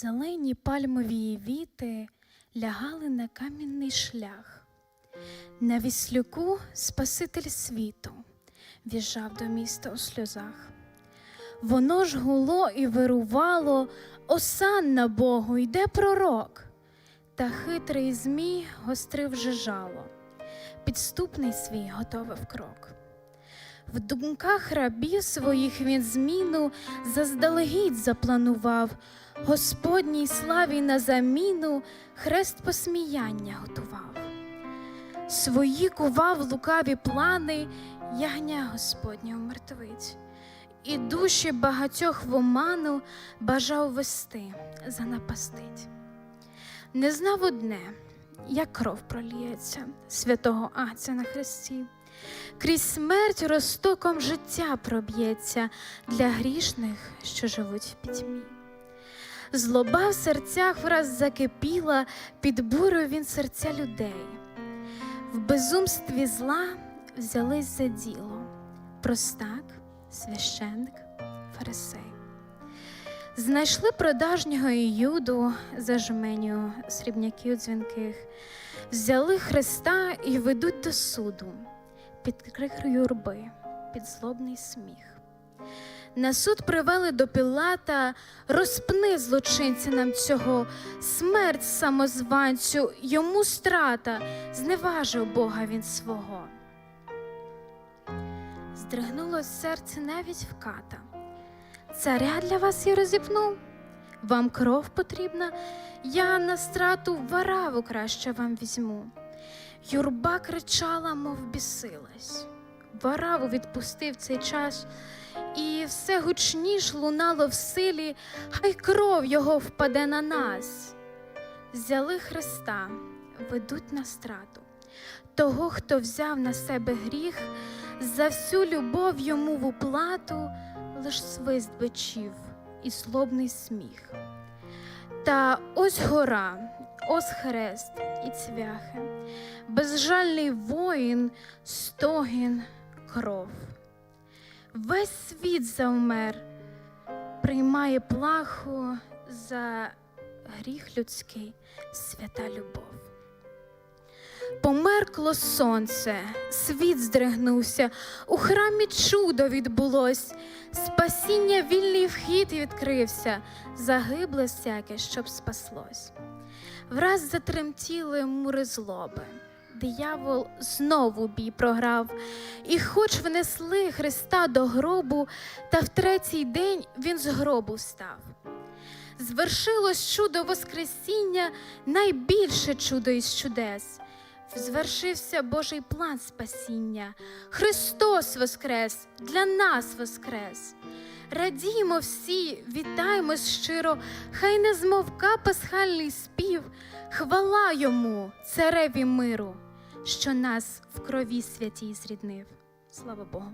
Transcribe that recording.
Зелені пальмові віти лягали на камінний шлях. На віслюку Спаситель світу в'їжджав до міста у сльозах. Воно ж гуло і вирувало, осанна Богу, йде пророк. Та хитрий змій гострив жало, підступний свій готовив крок. В думках рабів своїх він зміну заздалегідь запланував, Господній славі на заміну хрест посміяння готував. Свої кував лукаві плани, ягня Господня умертвить, і душі багатьох в оману бажав вести, занапастить. Не знав одне, як кров проліється святого Агця на хресті, крізь смерть розтоком життя проб'ється для грішних, що живуть в пітьмі. Злоба в серцях враз закипіла, під бурою він серця людей. В безумстві зла взялись за діло простак, священник, фарисей. Знайшли продажнього Іюду за жменю срібняків дзвінких, взяли Христа і ведуть до суду під крик юрби, під злобний сміх. На суд привели до Пілата, розпни злочинця нам цього, смерть самозванцю, йому страта, зневажив Бога він свого. Здригнуло серце навіть в ката. Царя для вас я розіпну, вам кров потрібна, я на страту вараву краще вам візьму. Юрба кричала, мов бісилась. Вараву відпустив цей час, і все гучніш лунало в силі, хай кров його впаде на нас. Взяли Христа, ведуть на страту. Того, хто взяв на себе гріх, за всю любов йому в уплату лиш свист бичів і злобний сміх. Та ось гора, ось хрест і цвяхи, безжальний воїн, стогін, кров. Весь світ завмер, приймає плаху за гріх людський, свята любов. Померкло сонце, світ здригнувся, у храмі чудо відбулось, спасіння вільний вхід відкрився, загибле всяке, щоб спаслось. Враз затремтіли мури злоби, диявол знову бій програв, і хоч внесли Христа до гробу, та в третій день він з гробу встав. Звершилось чудо Воскресіння, найбільше чудо із чудес. Звершився Божий план спасіння. Христос Воскрес, для нас Воскрес. Радімо всі, вітаємо щиро, хай не змовка пасхальний спів, хвала йому, цареві миру, що нас в крові святій зріднив. Слава Богу.